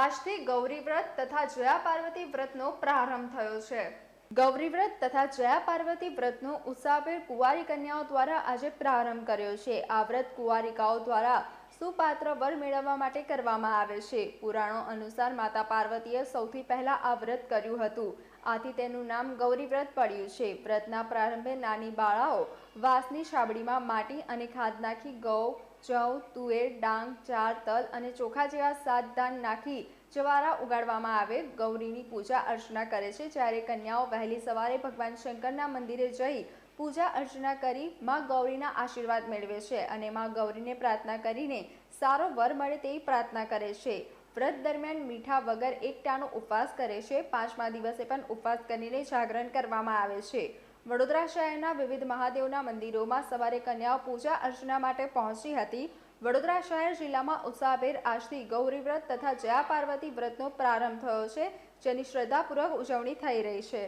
આજથી ગૌરી વ્રત તથા જયા પાર્વતી વ્રતનો પ્રારંભ થયો છે. ગૌરી વ્રત તથા જયા પાર્વતી વ્રતનો ઉત્સાહભેર કુંવારી કન્યાઓ દ્વારા આજે પ્રારંભ કર્યો છે. આ વ્રત કુંવારિકાઓ દ્વારા સુપાત્ર વર મેળવવા માટે કરવામાં આવે છે. પુરાણો અનુસાર માતા પાર્વતીએ સૌથી પહેલા આ વ્રત કર્યું હતું. આથી તેનું નામ ગૌરી વ્રત પડ્યું છે. વ્રતના પ્રારંભે નાની બાળાઓ વાંસની છાબડીમાં માટી અને ખાદ નાખી ઘઉં જવ તુવેર ડાંગ, ચાર, તલ અને ચોખા જેવા સાત દાન નાખી જવારા ઉગાડવામાં આવે. ગૌરીની પૂજા અર્ચના કરે છે. જ્યારે કન્યાઓ વહેલી સવારે ભગવાન શંકરના મંદિરે જઈ પૂજા અર્ચના કરી માં ગૌરીના આશીર્વાદ મેળવે છે અને માં ગૌરીને પ્રાર્થના કરીને સારો વર મળે તેવી પ્રાર્થના કરે છે. વ્રત દરમિયાન મીઠા વગર એકટાનો ઉપવાસ કરે છે. પાંચમા દિવસે પણ ઉપવાસ કરીને જાગરણ કરવામાં આવે છે. વડોદરા શહેરના વિવિધ મહાદેવના મંદિરોમાં સવારે કન્યાઓ પૂજા અર્ચના માટે પહોંચી હતી. વડોદરા શહેર જિલ્લામાં ઉત્સાહભેર આજથી ગૌરી વ્રત તથા જયા પાર્વતી વ્રતનો પ્રારંભ થયો છે, જેની શ્રદ્ધાપૂર્વક ઉજવણી થઈ રહી છે.